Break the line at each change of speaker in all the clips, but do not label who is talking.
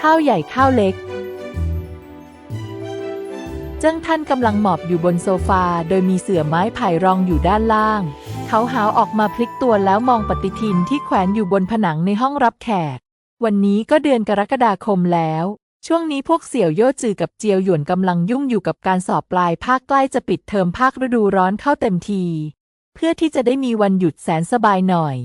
ข้าวใหญ่ข้าวเล็ก เจ้งท่านกำลังหมอบอยู่บนโซฟา โดยมีเสื่อไม้ไผ่รองอยู่ด้านล่าง เขาหาวออกมาพลิกตัวแล้วมองปฏิทินที่แขวนอยู่บนผนังในห้องรับแขก วันนี้ก็เดือนกรกฎาคมแล้ว ช่วงนี้พวกเสี่ยวโย่จือกับเจียวหยวนกำลังยุ่งอยู่กับการสอบปลายภาคใกล้จะปิดเทอมภาคฤดูร้อนเข้าเต็มที เพื่อที่จะได้มีวันหยุดแสนสบายหน่อย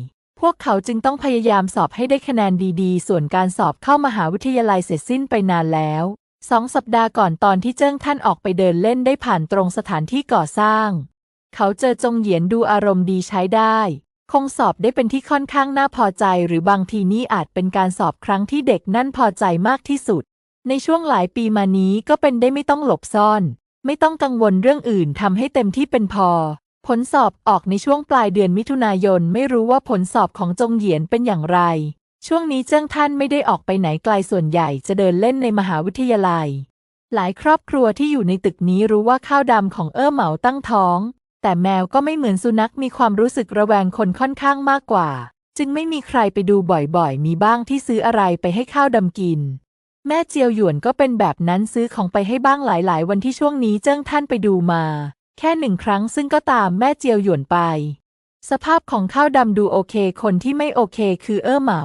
พวกเขาจึงต้องพยายามสอบให้ได้คะแนนดีๆ ส่วนการสอบเข้ามหาวิทยาลัยเสร็จสิ้นไปนานแล้วสองสัปดาห์ก่อนตอนที่เจิ้งท่านออกไปเดินเล่นได้ผ่านตรงสถานที่ก่อสร้าง เขาเจอจงเหยียนดูอารมณ์ดีใช้ได้ คงสอบได้เป็นที่ค่อนข้างน่าพอใจ หรือบางทีนี่อาจเป็นการสอบครั้งที่เด็กนั่นพอใจมากที่สุด ในช่วงหลายปีมานี้ก็เป็นได้ไม่ต้องหลบซ่อน ไม่ต้องกังวลเรื่องอื่นทำให้เต็มที่เป็นพอ ผลสอบออกในช่วงปลายเดือนมิถุนายนไม่รู้ว่าผลสอบของจงเหยียนเป็นอย่างไร ช่วงนี้เจิ้งท่านไม่ได้ออกไปไหนไกลส่วนใหญ่จะเดินเล่นในมหาวิทยาลัย หลายครอบครัวที่อยู่ในตึกนี้รู้ว่าข้าวดำของเอ้อเหมาตั้งท้อง แต่แมวก็ไม่เหมือนสุนัขมีความรู้สึกระแวงคนค่อนข้างมากกว่า จึงไม่มีใครไปดูบ่อยๆ มีบ้างที่ซื้ออะไรไปให้ข้าวดำกิน แม่เจียวหยวนก็เป็นแบบนั้นซื้อของไปให้บ้างหลายๆ วันที่ช่วงนี้เจิ้งท่านไปดูมา แค่หนึ่งครั้งซึ่งก็ตามแม่เจียวหยวนไป สภาพของข้าวดำดูโอเค คนที่ไม่โอเคคือเอ้อเหมา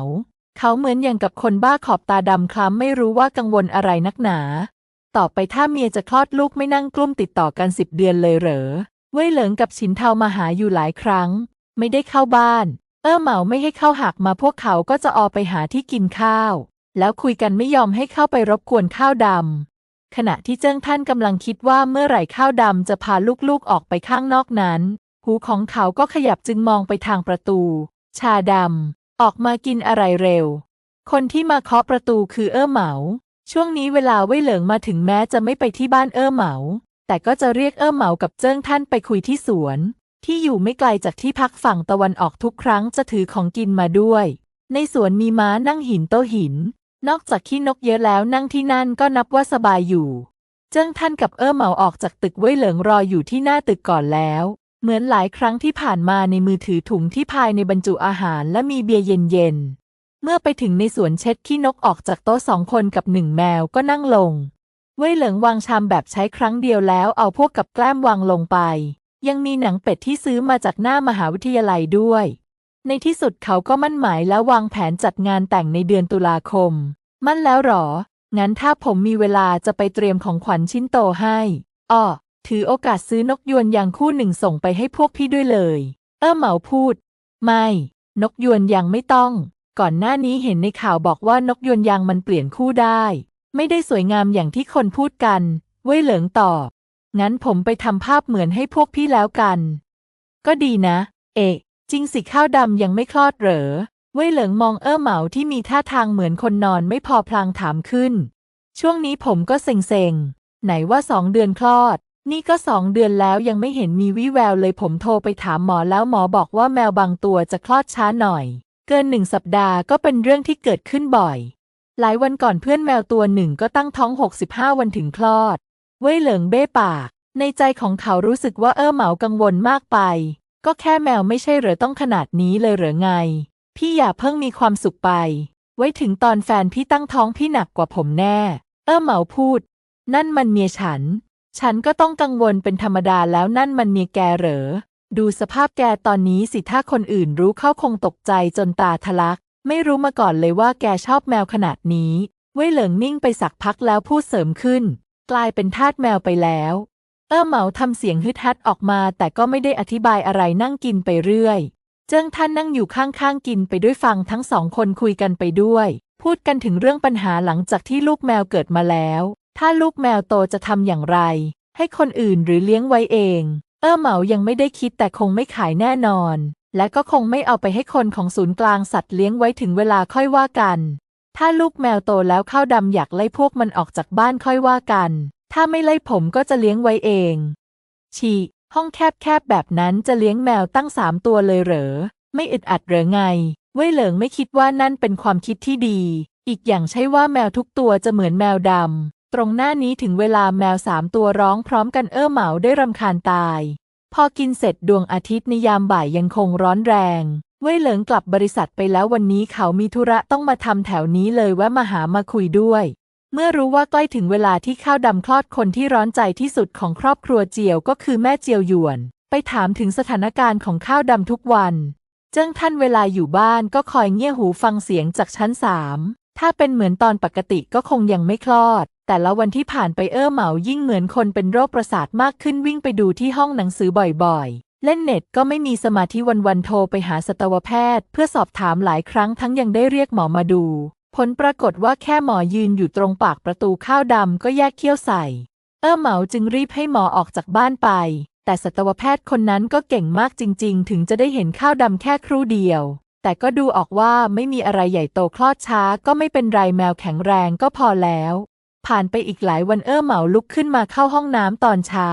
เขาเหมือนอย่างกับคนบ้าขอบตาดำคล้ำไม่รู้ว่ากังวลอะไรนักหนา ต่อไปถ้าเมียจะคลอดลูกไม่นั่งกลุ้มติดต่อกันสิบเดือนเลยเหรอ เว่ยเหลิงกับฉินเทามาหาอยู่หลายครั้ง ไม่ได้เข้าบ้าน เอ้อเหมาไม่ให้เข้าหักมาพวกเขาก็จะออกไปหาที่กินข้าว แล้วคุยกันไม่ยอมให้เข้าไปรบกวนข้าวดำ ขณะที่เจิ้งท่านกำลังคิดว่าเมื่อไหร่ข้าวดำจะพาลูกๆออกไปข้างนอกนั้น หูของเขาก็ขยับจึงมองไปทางประตู ชาดำ ออกมากินอะไรเร็ว คนที่มาเคาะประตูคือเอ้อเหมา ช่วงนี้เวลาเว่ยเหลิงมาถึงแม้จะไม่ไปที่บ้านเอ้อเหมา แต่ก็จะเรียกเอ้อเหมากับเจิ้งท่านไปคุยที่สวน ที่อยู่ไม่ไกลจากที่พักฝั่งตะวันออกทุกครั้งจะถือของกินมาด้วย ในสวนมีม้านั่งหินโตหิน นอกจากขี้นกเยอะแล้วนั่งที่นั่นก็นับว่าสบายอยู่ เจิ้งท่านกับเอ้อเหมาออกจากตึกเว่ยเหลิงรออยู่ที่หน้าตึกก่อนแล้ว เหมือนหลายครั้งที่ผ่านมาในมือถือถุงที่ภายในบรรจุอาหารและมีเบียร์เย็นๆ เมื่อไปถึงในสวนเช็ดขี้นกออกจากโต๊ะสองคนกับหนึ่งแมวก็นั่งลง เว่ยเหลิงวางชามแบบใช้ครั้งเดียวแล้วเอาพวกกับแกล้มวางลงไป ยังมีหนังเป็ดที่ซื้อมาจากหน้ามหาวิทยาลัยด้วย ในที่สุดเขาก็มั่นหมายแล้ววางแผนจัดงานแต่งในเดือนตุลาคม มั่นแล้วหรอ งั้นถ้าผมมีเวลาจะไปเตรียมของขวัญชิ้นโตให้อ้อถือโอกาสซื้อนกยวนยางคู่หนึ่งส่งไปให้พวกพี่ด้วยเลย เออเหมาพูด ไม่ นกยวนยางไม่ต้อง ก่อนหน้านี้เห็นในข่าวบอกว่านกยวนยางมันเปลี่ยนคู่ได้ ไม่ได้สวยงามอย่างที่คนพูดกัน เว่ยเหลิงตอบ งั้นผมไปทำภาพเหมือนให้พวกพี่แล้วกัน ก็ดีนะ เอะ จริงสิข้าวดำยังไม่คลอดเหรอ เว่ยเหลิงมองเอ้อเหมาที่มีท่าทางเหมือนคนนอนไม่พอพลางถามขึ้น ช่วงนี้ผมก็เซ็งๆ ไหนว่าสองเดือนคลอด นี่ก็สองเดือนแล้วยังไม่เห็นมีวี่แววเลยผมโทรไปถามหมอแล้วหมอบอกว่าแมวบางตัวจะคลอดช้าหน่อย เกินหนึ่งสัปดาห์ก็เป็นเรื่องที่เกิดขึ้นบ่อย หลายวันก่อนเพื่อนแมวตัวหนึ่งก็ตั้งท้อง 65 วันถึงคลอด เว่ยเหลิงเบ้ปาก ในใจของเขารู้สึกว่าเออเหมากังวลมากไป ก็แค่แมวไม่ใช่เหรอต้องขนาดนี้เลยเหรอไง พี่อย่าเพิ่งมีความสุขไป ไว้ถึงตอนแฟนพี่ตั้งท้องพี่หนักกว่าผมแน่ เออเหมาพูด นั่นมันเมียฉัน ฉันก็ต้องกังวลเป็นธรรมดาแล้วนั่นมันเมียแกเหรอ ดูสภาพแกตอนนี้สิถ้าคนอื่นรู้เข้าคงตกใจจนตาทะลัก ไม่รู้มาก่อนเลยว่าแกชอบแมวขนาดนี้ เว่ยเหลิงนิ่งไปสักพักแล้วพูดเสริมขึ้น กลายเป็นทาสแมวไปแล้ว อ้อเหมาทำเสียงฮึดฮัดออกมา แต่ก็ไม่ได้อธิบายอะไรนั่งกินไปเรื่อย เจิ้งท่านนั่งอยู่ข้างๆกินไปด้วยฟังทั้งสองคนคุยกันไปด้วย พูดกันถึงเรื่องปัญหาหลังจากที่ลูกแมวเกิดมาแล้ว ถ้าลูกแมวโตจะทำอย่างไร ให้คนอื่นหรือเลี้ยงไว้เอง เออเหมายังไม่ได้คิดแต่คงไม่ขายแน่นอน และก็คงไม่เอาไปให้คนของศูนย์กลางสัตว์เลี้ยงไว้ถึงเวลาค่อยว่ากัน ถ้าลูกแมวโตแล้วข้าวดำอยากไล่พวกมันออกจากบ้านค่อยว่ากัน ถ้าไม่ไล่ผมก็จะเลี้ยงไว้เอง ฉีห้องแคบๆแบบนั้นจะเลี้ยงแมวตั้งสามตัวเลยเหรอ ไม่อึดอัดเหรอไง เว่ยเหลิงไม่คิดว่านั่นเป็นความคิดที่ดี อีกอย่างใช่ว่าแมวทุกตัวจะเหมือนแมวดำ ตรงหน้านี้ถึงเวลาแมวสามตัวร้องพร้อมกันเอ้อเหมาได้รำคาญตาย พอกินเสร็จดวงอาทิตย์ในยามบ่ายยังคงร้อนแรง เว่ยเหลิงกลับบริษัทไปแล้ววันนี้เขามีธุระต้องมาทำแถวนี้เลยแวะมาหามาคุยด้วย เมื่อรู้ว่าใกล้ถึงเวลาที่ข้าวดำคลอดคนที่ร้อนใจที่สุดของครอบครัวเจียวก็คือแม่เจียวหยวน ไปถามถึงสถานการณ์ของข้าวดำทุกวัน เจิ้งท่านเวลาอยู่บ้านก็คอยเงี่ยหูฟังเสียงจากชั้นสามถ้าเป็นเหมือนตอนปกติก็คงยังไม่คลอด แต่ละวันที่ผ่านไปเอ้อเหมายิ่งเหมือนคนเป็นโรคประสาทมากขึ้นวิ่งไปดูที่ห้องหนังสือบ่อยๆ เล่นเน็ตก็ไม่มีสมาธิวันๆโทรไปหาสัตวแพทย์ เพื่อสอบถามหลายครั้งทั้งยังได้เรียกหมอมาดู ผลปรากฏว่าแค่หมอยืนอยู่ตรงปากประตูข้าวดำก็แยกเขี้ยวใส่ เอ้อเหมาจึงรีบให้หมอออกจากบ้านไป แต่สัตวแพทย์คนนั้นก็เก่งมากจริง ๆ ถึงจะได้เห็นข้าวดำแค่ครู่เดียว แต่ก็ดูออกว่าไม่มีอะไรใหญ่โตคลอดช้าก็ไม่เป็นไรแมวแข็งแรงก็พอแล้ว ผ่านไปอีกหลายวันเอ้อเหมาลุกขึ้นมาเข้าห้องน้ำตอนเช้า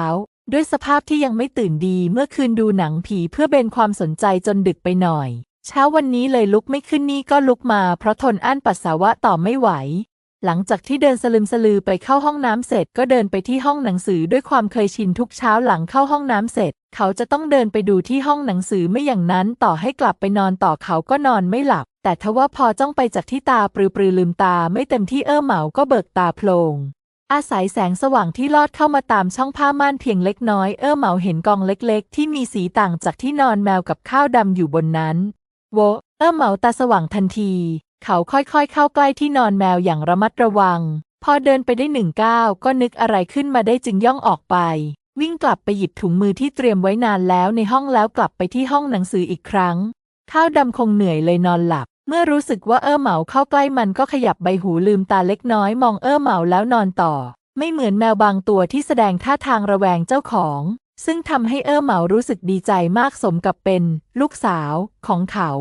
ด้วยสภาพที่ยังไม่ตื่นดีเมื่อคืนดูหนังผีเพื่อเบนความสนใจจนดึกไปหน่อย เช้าวันนี้เลยลุกไม่ขึ้นนี่ก็ลุกมาเพราะทนอั้นปัสสาวะต่อไม่ไหว หลังจากที่เดินสลึมสลือไปเข้าห้องน้ำเสร็จก็เดินไปที่ห้องหนังสือด้วยความเคยชินทุกเช้าหลังเข้าห้องน้ำเสร็จ เขาจะต้องเดินไปดูที่ห้องหนังสือไม่อย่างนั้นต่อให้กลับไปนอนต่อเขาก็นอนไม่หลับ แต่ทว่าพอจ้องไปจากที่ตาปรือปรือลืมตาไม่เต็มที่เอ้อเหมาก็เบิกตาโพลงอาศัยแสงสว่างที่ลอดเข้ามาตามช่องผ้าม่านเพียงเล็กน้อยเอ้อเหมาเห็นกองเล็กๆ ที่มีสีต่างจากที่นอนแมวกับข้าวดำอยู่บนนั้น โวเอ้อเหมาตาสว่างทันที เขาค่อยๆเข้าใกล้ที่นอนแมวอย่างระมัดระวัง พอเดินไปได้หนึ่งก้าวก็นึกอะไรขึ้นมาได้จึงย่องออกไป วิ่งกลับไปหยิบถุงมือที่เตรียมไว้นานแล้วในห้องแล้วกลับไปที่ห้องหนังสืออีกครั้ง ข้าวดำคงเหนื่อยเลยนอนหลับ เมื่อรู้สึกว่าเอ้อเหมาเข้าใกล้มันก็ขยับใบหูลืมตาเล็กน้อยมองเอ้อเหมาแล้วนอนต่อ ไม่เหมือนแมวบางตัวที่แสดงท่าทางระแวงเจ้าของ ซึ่งทำให้เอ้อเหมารู้สึกดีใจมากสมกับเป็น ลูกสาวของเขา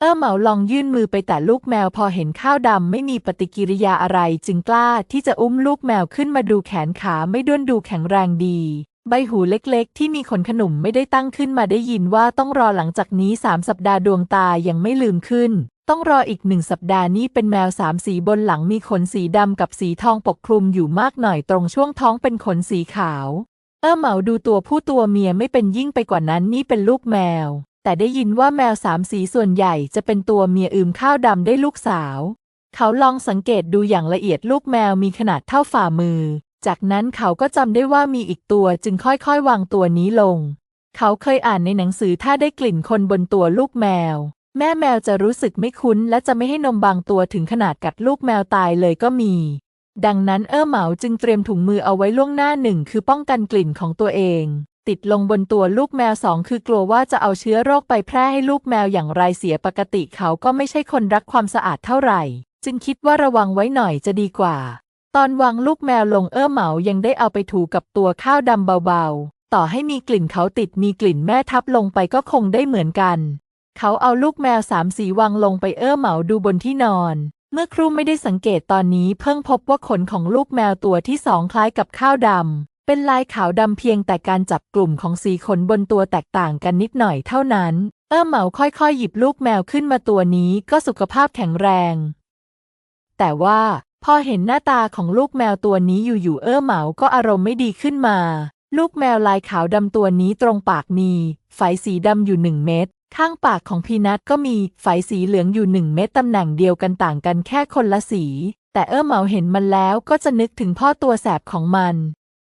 เอ้อเหมาลองยื่นมือไปแต่ลูกแมวพอเห็นข้าวดำไม่มีปฏิกิริยาอะไรจึงกล้าที่จะอุ้มลูกแมวขึ้นมาดูแขนขาไม่ด้วนดูแข็งแรงดี ใบหูเล็กๆ ที่มีขนขนุ่มไม่ได้ตั้งขึ้นมาได้ยินว่าต้องรอหลังจากนี้สามสัปดาห์ดวงตายังไม่ลืมขึ้น ต้องรออีกหนึ่งสัปดาห์นี้เป็นแมวสามสีบนหลังมีขนสีดำกับสีทองปกคลุมอยู่มากหน่อยตรงช่วงท้องเป็นขนสีขาว เอ้อเหมาดูตัวผู้ตัวเมียไม่เป็นยิ่งไปกว่านั้นนี่เป็นลูกแมว แต่ได้ยินว่าแมวสามสีส่วนใหญ่จะเป็นตัวเมียอืมข้าวดำได้ลูกสาว เขาลองสังเกตดูอย่างละเอียดลูกแมวมีขนาดเท่าฝ่ามือ จากนั้นเขาก็จำได้ว่ามีอีกตัวจึงค่อยๆ วางตัวนี้ลง เขาเคยอ่านในหนังสือถ้าได้กลิ่นคนบนตัวลูกแมว แม่แมวจะรู้สึกไม่คุ้น และจะไม่ให้นมบางตัวถึงขนาดกัดลูกแมวตายเลยก็มี ดังนั้นเอ้อเหมาจึงเตรียมถุงมือเอาไว้ล่วงหน้าหนึ่งคือป้องกันกลิ่นของตัวเอง ติดลงบนตัวลูกแมวสองคือกลัวว่าจะเอาเชื้อโรคไปแพร่ให้ลูกแมวอย่างไรเสียปกติเขาก็ไม่ใช่คนรักความสะอาดเท่าไหร่ จึงคิดว่าระวังไว้หน่อยจะดีกว่า ตอนวางลูกแมวลงเอ้อเหมายังได้เอาไปถูกับตัวข้าวดำเบาๆ ต่อให้มีกลิ่นเขาติดมีกลิ่นแม่ทับลงไปก็คงได้เหมือนกัน เขาเอาลูกแมวสามสีวางลงไปเอ้อเหมาดูบนที่นอน เมื่อครูไม่ได้สังเกตตอนนี้เพิ่งพบว่าขนของลูกแมวตัวที่สองคล้ายกับข้าวดำ เป็นลายขาวดำเพียงแต่การจับกลุ่มของสีขนบนตัวแตกต่างกันนิดหน่อยเท่านั้น เอ้อเหมาค่อยๆ หยิบลูกแมวขึ้นมาตัวนี้ก็สุขภาพแข็งแรง แต่ว่าพอเห็นหน้าตาของลูกแมวตัวนี้อยู่ๆเอ้อเหมาก็อารมณ์ไม่ดีขึ้นมา ลูกแมวลายขาวดำตัวนี้ตรงปากมีไฝสีดำอยู่หนึ่งเม็ด ข้างปากของพีนัทก็มีไฝสีเหลืองอยู่หนึ่งเม็ดตำแหน่งเดียวกันต่างกันแค่คนละสี แต่เออเหมาเห็นมันแล้วก็จะนึกถึงพ่อตัวแสบของมัน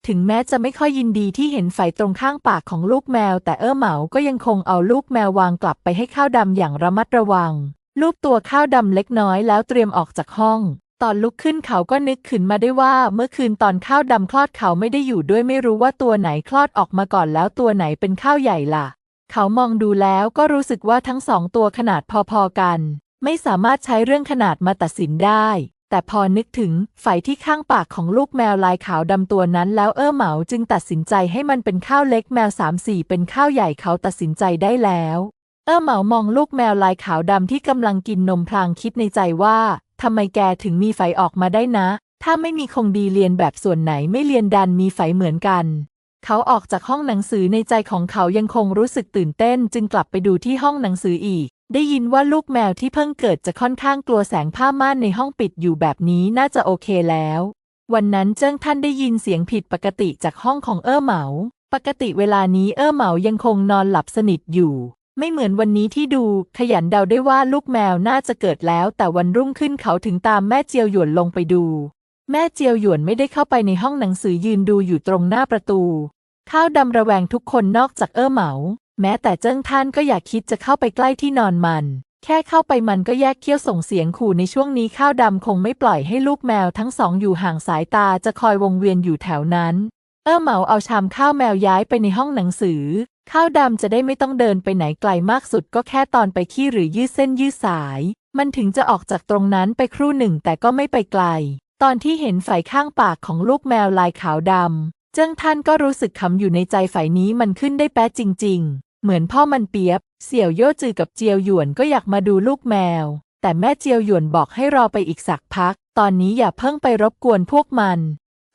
ถึงแม้จะไม่ค่อยยินดีที่เห็นไฝตรงข้างปากของลูกแมว แต่เออเหมาก็ยังคงเอาลูกแมววางกลับไปให้ข้าวดำอย่างระมัดระวัง ลูบตัวข้าวดำเล็กน้อยแล้วเตรียมออกจากห้อง ตอนลุกขึ้นเขาก็นึกขึ้นมาได้ว่าเมื่อคืนตอนข้าวดำคลอดเขาไม่ได้อยู่ด้วยไม่รู้ว่าตัวไหนคลอดออกมาก่อนแล้วตัวไหนเป็นข้าวใหญ่ล่ะ เขามองดูแล้วก็รู้สึกว่าทั้งสองตัวขนาดพอๆกัน ไม่สามารถใช้เรื่องขนาดมาตัดสินได้ แต่พอนึกถึงไฝที่ข้างปากของลูกแมวลายขาวดำตัวนั้นแล้วเอ้อเหมาจึงตัดสินใจให้มันเป็นข้าวเล็กแมวสามสี่เป็นข้าวใหญ่เขาตัดสินใจได้แล้ว เอ้อเหมามองลูกแมวลายขาวดำที่กำลังกินนมพลางคิดในใจว่าทำไมแกถึงมีไฟออกมาได้นะ ถ้าไม่มีคงดีเรียนแบบส่วนไหนไม่เรียนดันมีไฟเหมือนกัน เขาออกจากห้องหนังสือในใจของเขายังคงรู้สึกตื่นเต้น จึงกลับไปดูที่ห้องหนังสืออีก ได้ยินว่าลูกแมวที่เพิ่งเกิดจะค่อนข้างกลัวแสงผ้าม่านในห้องปิดอยู่แบบนี้น่าจะโอเคแล้ว วันนั้นเจิ้งท่านได้ยินเสียงผิดปกติจากห้องของเอ้อเหมา ปกติเวลานี้เอ้อเหมายังคงนอนหลับสนิทอยู่ ไม่เหมือนวันนี้ที่ดูขยันเดาได้ว่าลูกแมวน่าจะเกิดแล้ว แต่วันรุ่งขึ้นเขาถึงตามแม่เจียวหยวนลงไปดูแม่เจียวหยวนไม่ได้เข้าไปในห้องหนังสือยืนดูอยู่ตรงหน้าประตู ข้าวดำระแวงทุกคนนอกจากเอ้อเหมา แม้แต่เจิ้งท่านก็อยากคิดจะเข้าไปใกล้ที่นอนมัน แค่เข้าไปมันก็แยกเขี้ยวส่งเสียงขู่ในช่วงนี้ข้าวดำคงไม่ปล่อยให้ลูกแมวทั้งสองอยู่ห่างสายตาจะคอยวงเวียนอยู่แถวนั้น เอ้อเหมาเอาชามข้าวแมวย้ายไปในห้องหนังสือ ข้าวดำจะได้ไม่ต้องเดินไปไหนไกลมากสุดก็แค่ตอนไปขี้หรือยืดเส้นยืดสาย มันถึงจะออกจากตรงนั้นไปครู่หนึ่งแต่ก็ไม่ไปไกล ตอนที่เห็นไฝข้างปากของลูกแมวลายขาวดำ เจิ้งท่านก็รู้สึกขำอยู่ในใจฝ่ายนี้มันขึ้นได้แป๊ะจริง ๆ เหมือนพ่อมันเปียบ เสี่ยวโย่จือกับเจียวหยวนก็อยากมาดูลูกแมว แต่แม่เจียวหยวนบอกให้รอไปอีกสักพัก ตอนนี้อย่าเพิ่งไปรบกวนพวกมัน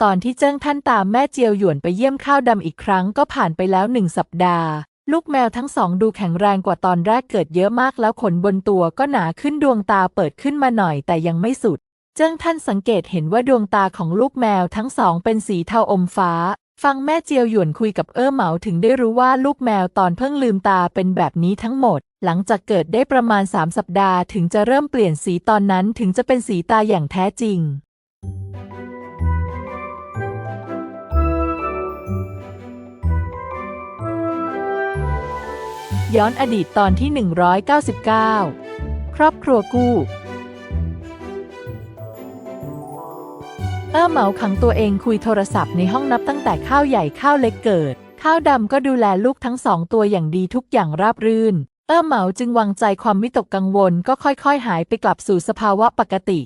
ตอนที่เจิ้งท่านตามแม่เจียวหยวนไปเยี่ยมข้าวดำอีกครั้งก็ผ่านไปแล้วหนึ่งสัปดาห์ ลูกแมวทั้งสองดูแข็งแรงกว่าตอนแรกเกิดเยอะมากแล้วขนบนตัวก็หนาขึ้นดวงตาเปิดขึ้นมาหน่อยแต่ยังไม่สุด เจิ้งท่านสังเกตเห็นว่าดวงตาของลูกแมวทั้งสองเป็นสีเทาอมฟ้า ฟังแม่เจียวหยวนคุยกับเอ้อเหมาถึงได้รู้ว่าลูกแมวตอนเพิ่งลืมตาเป็นแบบนี้ทั้งหมด หลังจากเกิดได้ประมาณ3สัปดาห์ถึงจะเริ่มเปลี่ยนสีตอนนั้นถึงจะเป็นสีตาอย่างแท้จริงย้อนอดีตตอนที่ 199 ครอบครัวกู้ เอ้อเหมาขังตัวเองคุยโทรศัพท์ในห้องนับตั้งแต่ข้าวใหญ่ข้าวเล็กเกิด ข้าวดำก็ดูแลลูกทั้งสองตัวอย่างดีทุกอย่างราบรื่นเอ้อเหมาจึงวางใจความวิตกกังวลก็ค่อยๆ หายไปกลับสู่สภาวะปกติ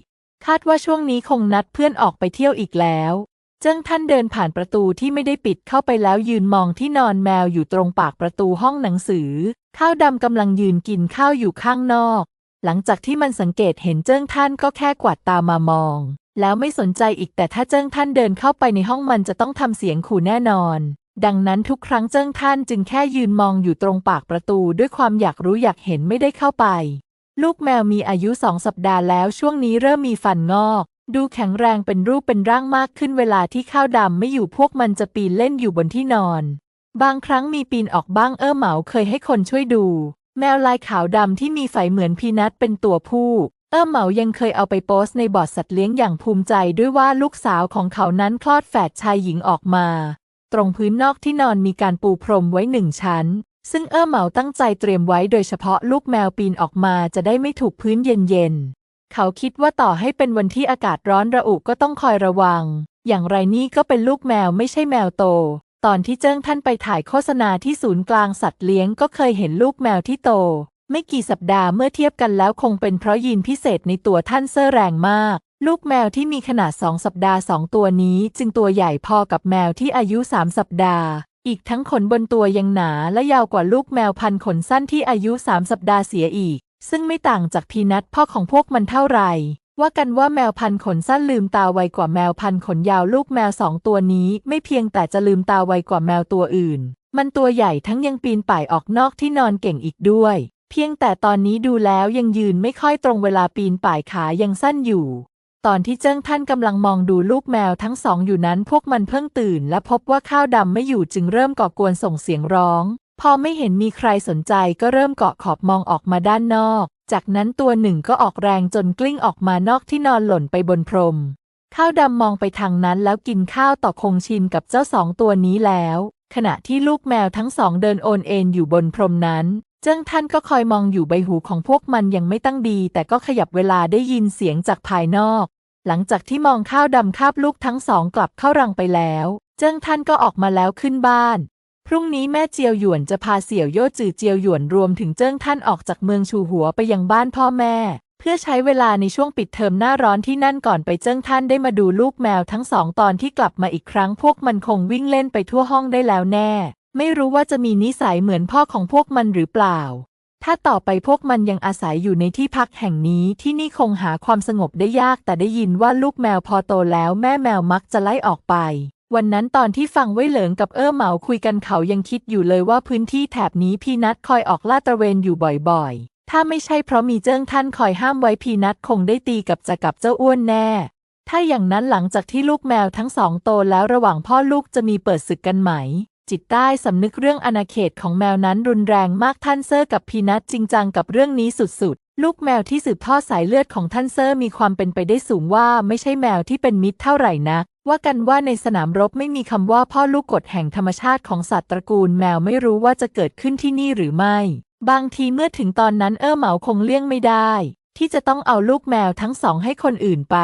คาดว่าช่วงนี้คงนัดเพื่อนออกไปเที่ยวอีกแล้วเจิ้งท่านเดินผ่านประตูที่ไม่ได้ปิดเข้าไปแล้วยืนมองที่นอนแมวอยู่ตรงปากประตูห้องหนังสือ ข้าวดำกำลังยืนกินข้าวอยู่ข้างนอก หลังจากที่มันสังเกตเห็นเจิ้งท่านก็แค่กวาดตามามอง แล้วไม่สนใจอีกแต่ถ้าเจิ้งท่านเดินเข้าไปในห้องมันจะต้องทำเสียงขู่แน่นอน ดังนั้นทุกครั้งเจิ้งท่านจึงแค่ยืนมองอยู่ตรงปากประตูด้วยความอยากรู้อยากเห็นไม่ได้เข้าไป ลูกแมวมีอายุสองสัปดาห์แล้วช่วงนี้เริ่มมีฟันงอก ดูแข็งแรงเป็นรูปเป็นร่างมากขึ้นเวลาที่ข้าวดำไม่อยู่พวกมันจะปีนเล่นอยู่บนที่นอน บางครั้งมีปีนออกบ้างเออเหมาเคยให้คนช่วยดู แมวลายขาวดำที่มีไฝเหมือนพีนัทเป็นตัวผู้ เอ้อเหมายังเคยเอาไปโพสต์ในบอร์ดสัตว์เลี้ยงอย่างภูมิใจด้วยว่าลูกสาวของเขานั้นคลอดแฝดชายหญิงออกมา ตรงพื้นนอกที่นอนมีการปูพรมไว้หนึ่งชั้น ซึ่งเอ้อเหมาตั้งใจเตรียมไว้โดยเฉพาะลูกแมวปีนออกมาจะได้ไม่ถูกพื้นเย็นๆ เขาคิดว่าต่อให้เป็นวันที่อากาศร้อนระอุก็ต้องคอยระวัง อย่างไรนี่ก็เป็นลูกแมวไม่ใช่แมวโต ตอนที่เจิ้งท่านไปถ่ายโฆษณาที่ศูนย์กลางสัตว์เลี้ยงก็เคยเห็นลูกแมวที่โต ไม่กี่สัปดาห์เมื่อเทียบกันแล้วคงเป็นเพราะยีนพิเศษในตัวท่านเซอร์แรงมาก ลูกแมวที่มีขนาดสองสัปดาห์สองตัวนี้ จึงตัวใหญ่พอกับแมวที่อายุสามสัปดาห์ อีกทั้งขนบนตัวยังหนาและยาวกว่าลูกแมวพันขนสั้นที่อายุสามสัปดาห์เสียอีก ซึ่งไม่ต่างจากพีนัทพ่อของพวกมันเท่าไหร่ว่ากันว่าแมวพันขนสั้นลืมตาไวกว่าแมวพันขนยาวลูกแมวสองตัวนี้ ไม่เพียงแต่จะลืมตาไวกว่าแมวตัวอื่น มันตัวใหญ่ทั้งยังปีนป่ายออกนอกที่นอนเก่งอีกด้วย เพียงแต่ตอนนี้ดูแล้วยังยืนไม่ค่อยตรงเวลาปีนป่ายขายังสั้นอยู่ ตอนที่เจิ้งท่านกำลังมองดูลูกแมวทั้งสองอยู่นั้นพวกมันเพิ่งตื่น และพบว่าข้าวดำไม่อยู่จึงเริ่มก่อกวนส่งเสียงร้อง พอไม่เห็นมีใครสนใจก็เริ่มเกาะขอบมองออกมาด้านนอก จากนั้นตัวหนึ่งก็ออกแรงจนกลิ้งออกมานอกที่นอนหล่นไปบนพรมข้าวดำมองไปทางนั้นแล้วกินข้าวต่อคงชินกับเจ้าสองตัวนี้แล้ว ขณะที่ลูกแมวทั้งสองเดินโอนเอ็นอยู่บนพรมนั้น เจิ้งท่านก็คอยมองอยู่ใบหูของพวกมันยังไม่ตั้งดี แต่ก็ขยับเวลาได้ยินเสียงจากภายนอก หลังจากที่มองข้าวดำคาบลูกทั้งสองกลับเข้ารังไปแล้ว เจิ้งท่านก็ออกมาแล้วขึ้นบ้าน พรุ่งนี้แม่เจียวหยวนจะพาเสี่ยวโย่จือเจียวหยวนรวมถึงเจิ้งท่านออกจากเมืองชูหัวไปยังบ้านพ่อแม่ เพื่อใช้เวลาในช่วงปิดเทอมหน้าร้อนที่นั่นก่อนไปเจิ้งท่านได้มาดูลูกแมวทั้งสองตอนที่กลับมาอีกครั้ง พวกมันคงวิ่งเล่นไปทั่วห้องได้แล้วแน่ ไม่รู้ว่าจะมีนิสัยเหมือนพ่อของพวกมันหรือเปล่า ถ้าต่อไปพวกมันยังอาศัยอยู่ในที่พักแห่งนี้ที่นี่คงหาความสงบได้ยาก แต่ได้ยินว่าลูกแมวพอโตแล้วแม่แมวมักจะไล่ออกไป วันนั้นตอนที่ฟังไว้เหลิงกับเอ้อเหมาคุยกันเขายังคิดอยู่เลยว่าพื้นที่แถบนี้พีนัทคอยออกลาดตระเวนอยู่บ่อยๆ ถ้าไม่ใช่เพราะมีเจิ้งท่านคอยห้ามไว้พีนัทคงได้ตีกับจะกับเจ้าอ้วนแน่ถ้าอย่างนั้นหลังจากที่ลูกแมวทั้งสองโตแล้วระหว่างพ่อลูกจะมีเปิดศึกกันไหม จิตใต้สำนึกเรื่องอาณาเขตของแมวนั้นรุนแรงมากท่านเซอร์กับพีนัทจริงจังกับเรื่องนี้สุดๆ ลูกแมวที่สืบทอดสายเลือดของท่านเซอร์มีความเป็นไปได้สูงว่าไม่ใช่แมวที่เป็นมิตรเท่าไหร่นักว่ากันว่าในสนามรบไม่มีคำว่าพ่อลูกกฎแห่งธรรมชาติของสัตว์ตระกูลแมวไม่รู้ว่าจะเกิดขึ้นที่นี่หรือไม่ บางทีเมื่อถึงตอนนั้นเออเหมาคงเลี่ยงไม่ได้ ที่จะต้องเอาลูกแมวทั้งสองให้คนอื่นไป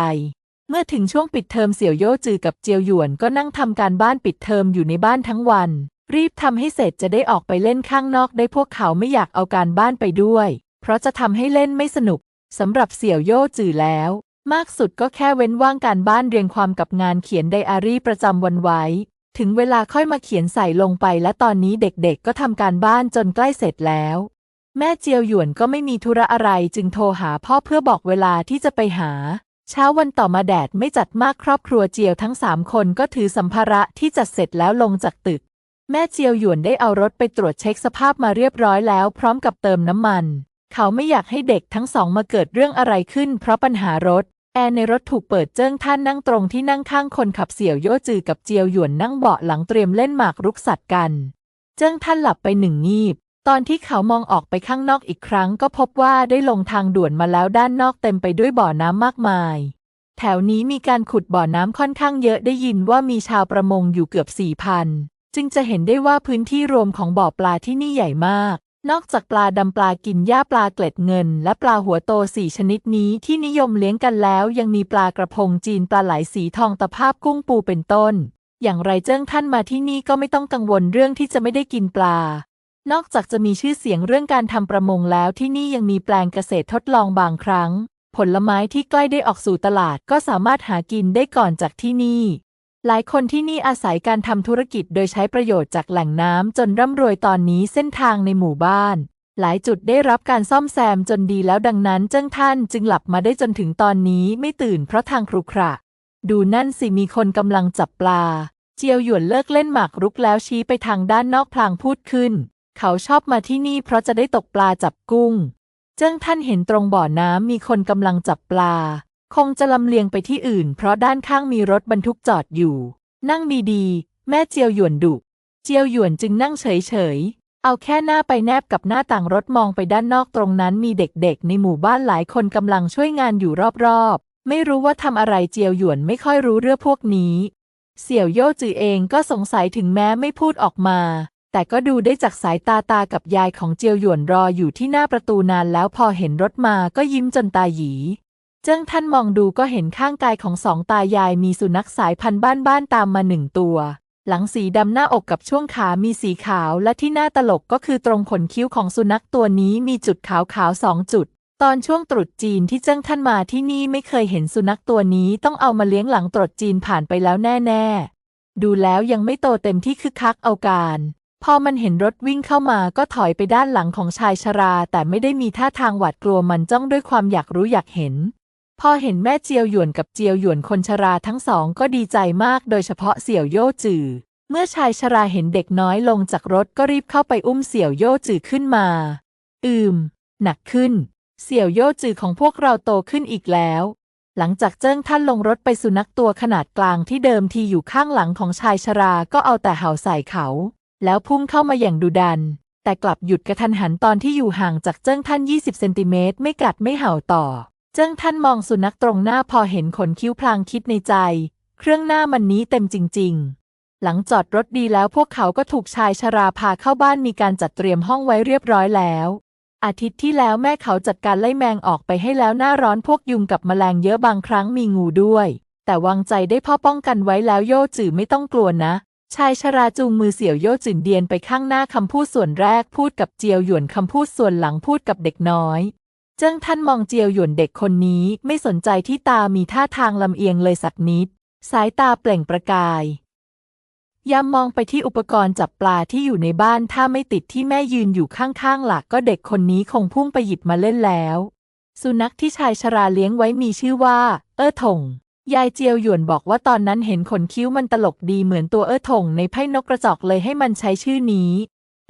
เมื่อถึงช่วงปิดเทอมเสี่ยวโย่จือกับเจียวหยวนก็นั่งทำการบ้านปิดเทอมอยู่ในบ้านทั้งวัน รีบทำให้เสร็จจะได้ออกไปเล่นข้างนอกได้พวกเขาไม่อยากเอาการบ้านไปด้วย เพราะจะทำให้เล่นไม่สนุกสำหรับเสี่ยวโย่จือแล้ว มากสุดก็แค่เว้นว่างการบ้านเรียงความกับงานเขียนไดอารี่ประจำวันไว้ ถึงเวลาค่อยมาเขียนใส่ลงไปและตอนนี้เด็กๆ ก็ทำการบ้านจนใกล้เสร็จแล้ว แม่เจียวหยวนก็ไม่มีธุระอะไรจึงโทรหาพ่อเพื่อบอกเวลาที่จะไปหา เช้าวันต่อมาแดดไม่จัดมากครอบครัวเจียวทั้งสามคนก็ถือสัมภาระที่จัดเสร็จแล้วลงจากตึก แม่เจียวหยวนได้เอารถไปตรวจเช็คสภาพมาเรียบร้อยแล้ว พร้อมกับเติมน้ำมัน เขาไม่อยากให้เด็กทั้งสองมาเกิดเรื่องอะไรขึ้น เพราะปัญหารถ แอร์ในรถถูกเปิดเจิ้งท่านนั่งตรงที่นั่งข้างคนขับเสี่ยวโยจือกับเจียวหยวนนั่งเบาะหลังเตรียมเล่นหมากรุกสัตว์กัน เจิ้งท่านหลับไปหนึ่งงีบ ตอนที่เขามองออกไปข้างนอกอีกครั้งก็พบว่าได้ลงทางด่วนมาแล้วด้านนอกเต็มไปด้วยบ่อน้ำมากมาย แถวนี้มีการขุดบ่อน้ำค่อนข้างเยอะได้ยินว่ามีชาวประมงอยู่เกือบสี่พันจึงจะเห็นได้ว่าพื้นที่รวมของบ่อปลาที่นี่ใหญ่มาก นอกจากปลาดำปลากินหญ้าปลาเกล็ดเงิน และปลาหัวโตสี่ชนิดนี้ที่นิยมเลี้ยงกันแล้วยังมีปลากระพงจีนปลาไหลสีทองตะภาพกุ้งปูเป็นต้น อย่างไรเจ้งท่านมาที่นี่ก็ไม่ต้องกังวลเรื่องที่จะไม่ได้กินปลา นอกจากจะมีชื่อเสียงเรื่องการทำประมงแล้วที่นี่ยังมีแปลงเกษตรทดลองบางครั้ง ผลไม้ที่ใกล้ได้ออกสู่ตลาดก็สามารถหากินได้ก่อนจากที่นี่ หลายคนที่นี่อาศัยการทำธุรกิจโดยใช้ประโยชน์จากแหล่งน้ำจนร่ำรวยตอนนี้เส้นทางในหมู่บ้าน หลายจุดได้รับการซ่อมแซมจนดีแล้วดังนั้นเจ้งท่านจึงหลับมาได้จนถึงตอนนี้ไม่ตื่นเพราะทางครุขระ ดูนั่นสิมีคนกำลังจับปลา เจียวหยวนเลิกเล่นหมากรุกแล้วชี้ไปทางด้านนอกพลางพูดขึ้น เขาชอบมาที่นี่เพราะจะได้ตกปลาจับกุ้ง เจิ้งท่านเห็นตรงบ่อน้ำมีคนกำลังจับปลา คงจะลำเลียงไปที่อื่น เพราะด้านข้างมีรถบรรทุกจอดอยู่ นั่งดีๆ แม่เจียวหยวนดุ เจียวหยวนจึงนั่งเฉยๆ เอาแค่หน้าไปแนบกับหน้าต่างรถมองไปด้านนอกตรงนั้นมีเด็กๆ ในหมู่บ้านหลายคนกำลังช่วยงานอยู่รอบๆ ไม่รู้ว่าทำอะไรเจียวหยวนไม่ค่อยรู้เรื่องพวกนี้ เสี่ยวโย่จือเองก็สงสัยถึงแม้ไม่พูดออกมา แต่ก็ดูได้จากสายตาตากับยายของเจียวหยวนรออยู่ที่หน้าประตูนานแล้วพอเห็นรถมาก็ยิ้มจนตาหยีเจิ้งท่านมองดูก็เห็นข้างกายของสองตายายมีสุนัขสายพันธุ์บ้านๆตามมาหนึ่งตัว หลังสีดำหน้าอกกับช่วงขามีสีขาวและที่หน้าตลกก็คือตรงขนคิ้วของสุนัขตัวนี้มีจุดขาวๆสองจุด ตอนช่วงตรุษจีนที่เจิ้งท่านมาที่นี่ไม่เคยเห็นสุนัขตัวนี้ต้องเอามาเลี้ยงหลังตรุษจีนผ่านไปแล้วแน่ ๆ ดูแล้วยังไม่โตเต็มที่คึกคักเอาการ พอมันเห็นรถวิ่งเข้ามาก็ถอยไปด้านหลังของชายชรา แต่ไม่ได้มีท่าทางหวาดกลัวมันจ้องด้วยความอยากรู้อยากเห็น พอเห็นแม่เจียวหยวนกับเจียวหยวนคนชราทั้งสองก็ดีใจมากโดยเฉพาะเสี่ยวโย่จือ เมื่อชายชราเห็นเด็กน้อยลงจากรถก็รีบเข้าไปอุ้มเสี่ยวโย่จือขึ้นมา อืม หนักขึ้น เสี่ยวโย่จือของพวกเราโตขึ้นอีกแล้วหลังจากเจิ้งท่านลงรถไปสุนัขตัวขนาดกลางที่เดิมทีอยู่ข้างหลังของชายชราก็เอาแต่เห่าใส่เขา แล้วพุ่งเข้ามาอย่างดุดัน แต่กลับหยุดกระทันหันตอนที่อยู่ห่างจากเจิ้งท่าน 20 เซนติเมตรไม่กัดไม่เห่าต่อ เจิ้งท่านมองสุนัขตรงหน้าพอเห็นขนคิ้วพลางคิดในใจ เครื่องหน้ามันนี้เต็มจริง ๆ หลังจอดรถดีแล้วพวกเขาก็ถูกชายชราพาเข้าบ้านมีการจัดเตรียมห้องไว้เรียบร้อยแล้วอาทิตย์ที่แล้วแม่เขาจัดการไล่แมงออกไปให้แล้วหน้าร้อนพวกยุงกับแมลงเยอะบางครั้งมีงูด้วย แต่วางใจได้พ่อป้องกันไว้แล้วโย่จือไม่ต้องกลัวนะ ชายชราจูงมือเสี่ยวโย่จืนเดียนไปข้างหน้าคำพูดส่วนแรกพูดกับเจียวหยวนคำพูดส่วนหลังพูดกับเด็กน้อย เจิ้งท่านมองเจียวหยวนเด็กคนนี้ไม่สนใจที่ตามีท่าทางลำเอียงเลยสักนิด สายตาเปล่งประกายยามมองไปที่อุปกรณ์จับปลาที่อยู่ในบ้านถ้าไม่ติดที่แม่ยืนอยู่ข้างๆหลักก็เด็กคนนี้คงพุ่งไปหยิบมาเล่นแล้ว สุนัขที่ชายชราเลี้ยงไว้มีชื่อว่า เอ้อถง ยายเจียวหยวนบอกว่าตอนนั้นเห็นขนคิ้วมันตลกดีเหมือนตัวเอ้อถงในไพ่นกกระจอกเลยให้มันใช้ชื่อนี้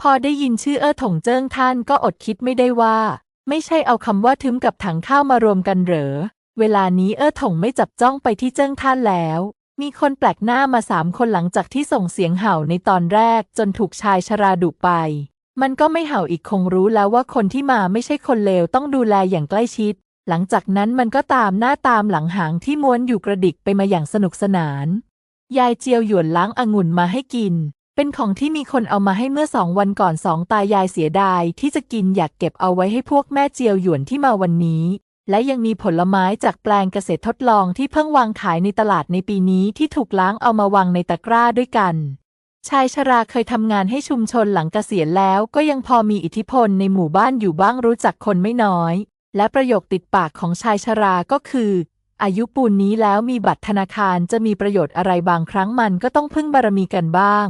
พอได้ยินชื่อเอ้อถงเจิ้งท่านก็อดคิดไม่ได้ว่า ไม่ใช่เอาคำว่าทึมกับถังข้าวมารวมกันเหรอ เวลานี้เอ้อถงไม่จับจ้องไปที่เจิ้งท่านแล้ว มีคนแปลกหน้ามาสามคนหลังจากที่ส่งเสียงเห่าในตอนแรกจนถูกชายชราดุไป มันก็ไม่เห่าอีกคงรู้แล้วว่าคนที่มาไม่ใช่คนเลวต้องดูแลอย่างใกล้ชิด หลังจากนั้นมันก็ตามหน้าตามหลังหางที่ม้วนอยู่กระดิกไปมาอย่างสนุกสนาน ยายเจียวหยวนล้างองุ่นมาให้กิน เป็นของที่มีคนเอามาให้เมื่อสองวันก่อนสองตายายเสียดายที่จะกินอยากเก็บเอาไว้ให้พวกแม่เจียวหยวนที่มาวันนี้ และยังมีผลไม้จากแปลงเกษตรทดลองที่เพิ่งวางขายในตลาดในปีนี้ที่ถูกล้างเอามาวางในตะกร้าด้วยกันชายชราเคยทำงานให้ชุมชนหลังเกษียณแล้วก็ยังพอมีอิทธิพลในหมู่บ้านอยู่บ้างรู้จักคนไม่น้อย และประโยคติดปากของชายชราก็คือ อายุปูนนี้แล้วมีบัตรธนาคารจะมีประโยชน์อะไรบางครั้งมันก็ต้องพึ่งบารมีกันบ้าง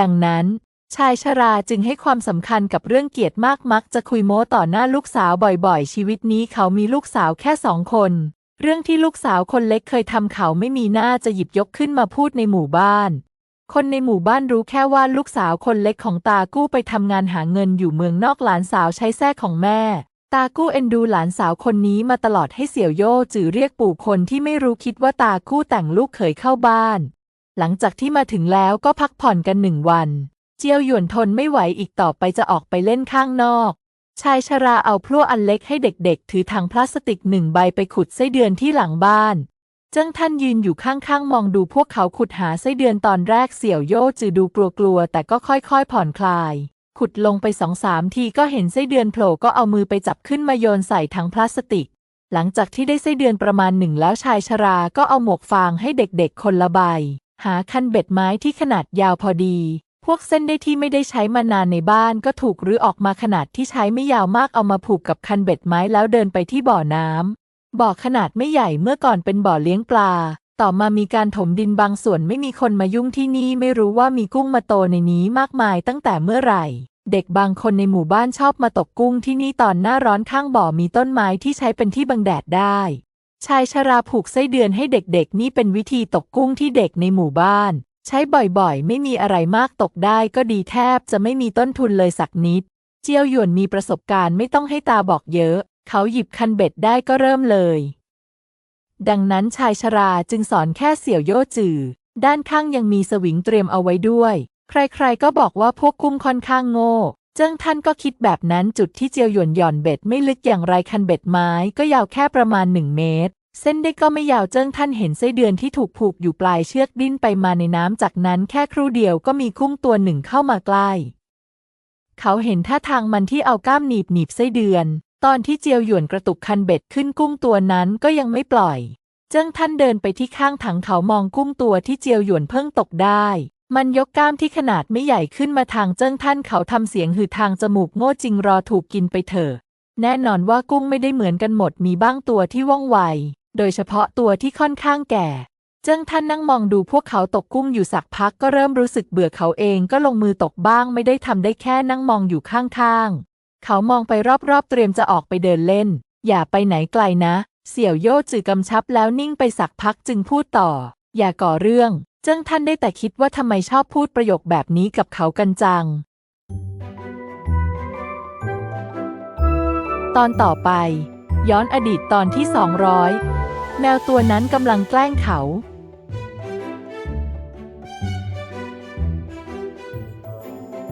ดังนั้นชายชราจึงให้ความสำคัญกับเรื่องเกียรติมากมักจะคุยโม้ต่อหน้าลูกสาวบ่อยๆ ชีวิตนี้เขามีลูกสาวแค่สองคน เรื่องที่ลูกสาวคนเล็กเคยทำเขาไม่มีหน้าจะหยิบยกขึ้นมาพูดในหมู่บ้าน คนในหมู่บ้านรู้แค่ว่าลูกสาวคนเล็กของตากู้ไปทำงานหาเงินอยู่เมืองนอกหลานสาวใช้แท้ของแม่ ตากู้เอ็นดูหลานสาวคนนี้มาตลอดให้เสี่ยวโย่จือเรียกปู่คนที่ไม่รู้คิดว่าตากู้แต่งลูกเขยเข้าบ้าน หลังจากที่มาถึงแล้วก็พักผ่อนกันหนึ่งวัน เจียวหยวนทนไม่ไหวอีกต่อไปจะออกไปเล่นข้างนอก ชายชราเอาพลั่วอันเล็กให้เด็กๆ ถือถังพลาสติกหนึ่งใบไปขุดไส้เดือนที่หลังบ้านเจิ้งท่านยืนอยู่ข้างๆ มองดูพวกเขาขุดหาไส้เดือนตอนแรกเสี่ยวโย่จือดูกลัวๆ แต่ก็ค่อยๆ ผ่อนคลาย ขุดลงไปสองสามทีก็เห็นไส้เดือนโผล่ก็เอามือไปจับขึ้นมาโยนใส่ถังพลาสติก หลังจากที่ได้ไส้เดือนประมาณหนึ่งแล้วชายชราก็เอาหมวกฟางให้เด็กๆ คนละใบ หาคันเบ็ดไม้ที่ขนาดยาวพอดี พวกเส้นได้ที่ไม่ได้ใช้มานานในบ้านก็ถูกรื้อออกมาขนาดที่ใช้ไม่ยาวมากเอามาผูกกับคันเบ็ดไม้แล้วเดินไปที่บ่อน้ำบ่อขนาดไม่ใหญ่เมื่อก่อนเป็นบ่อเลี้ยงปลา ต่อมามีการถมดินบางส่วนไม่มีคนมายุ่งที่นี่ไม่รู้ว่ามีกุ้งมาโตในนี้มากมายตั้งแต่เมื่อไหร่ เด็กบางคนในหมู่บ้านชอบมาตกกุ้งที่นี่ตอนหน้าร้อนข้างบ่อมีต้นไม้ที่ใช้เป็นที่บังแดดได้ ชายชราผูกไส้เดือนให้เด็กๆ นี่เป็นวิธีตกกุ้งที่เด็กในหมู่บ้าน ใช้บ่อยๆ ไม่มีอะไรมากตกได้ก็ดีแทบจะไม่มีต้นทุนเลยสักนิด เจียวหยวนมีประสบการณ์ไม่ต้องให้ตาบอกเยอะ เขาหยิบคันเบ็ดได้ก็เริ่มเลย ดังนั้นชายชราจึงสอนแค่เสี่ยวโย่จือ ด้านข้างยังมีสวิงเตรียมเอาไว้ด้วย ใครๆก็บอกว่าพวกกุ้งค่อนข้างโง่เจิ้งท่านก็คิดแบบนั้นจุดที่เจียวหยวนหย่อนเบ็ดไม่ลึกอย่างไรคันเบ็ดไม้ก็ยาวแค่ประมาณหนึ่งเมตร เส้นได้ก็ไม่ยาวเจิ้งท่านเห็นไส้เดือนที่ถูกผูกอยู่ปลายเชือกดิ้นไปมาในน้ำจากนั้นแค่ครู่เดียวก็มีกุ้งตัวหนึ่งเข้ามาใกล้ เขาเห็นท่าทางมันที่เอาก้ามหนีบหนีบไส้เดือน ตอนที่เจียวหยวนกระตุกคันเบ็ดขึ้นกุ้งตัวนั้นก็ยังไม่ปล่อย เจิ้งท่านเดินไปที่ข้างถังเขามองกุ้งตัวที่เจียวหยวนเพิ่งตกได้ มันยกก้ามที่ขนาดไม่ใหญ่ขึ้นมาทางเจิ้งท่านเขาทำเสียงหือทางจมูกโง่จริงรอถูกกินไปเถอะ แน่นอนว่ากุ้งไม่ได้เหมือนกันหมดมีบ้างตัวที่ว่องไว โดยเฉพาะตัวที่ค่อนข้างแก่ เจิ้งท่านนั่งมองดูพวกเขาตกกุ้งอยู่สักพักก็เริ่มรู้สึกเบื่อเขาเองก็ลงมือตกบ้างไม่ได้ทำได้แค่นั่งมองอยู่ข้างๆ เขามองไปรอบๆ เตรียมจะออกไปเดินเล่น อย่าไปไหนไกลนะ เสี่ยวโย่จือกำชับแล้วนิ่งไปสักพักจึงพูดต่อ อย่าก่อเรื่อง เจิ้งท่านได้แต่คิดว่าทำไมชอบพูดประโยคแบบนี้กับเขากันจัง ตอนต่อไป ย้อนอดีตตอนที่ 200 แมวตัวนั้นกำลังแกล้งเขา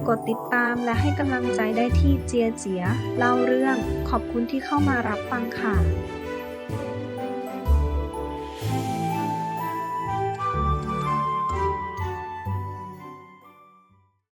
กดติดตามและให้กำลังใจได้ที่เจียเจียเล่าเรื่อง ขอบคุณที่เข้ามารับฟังค่ะ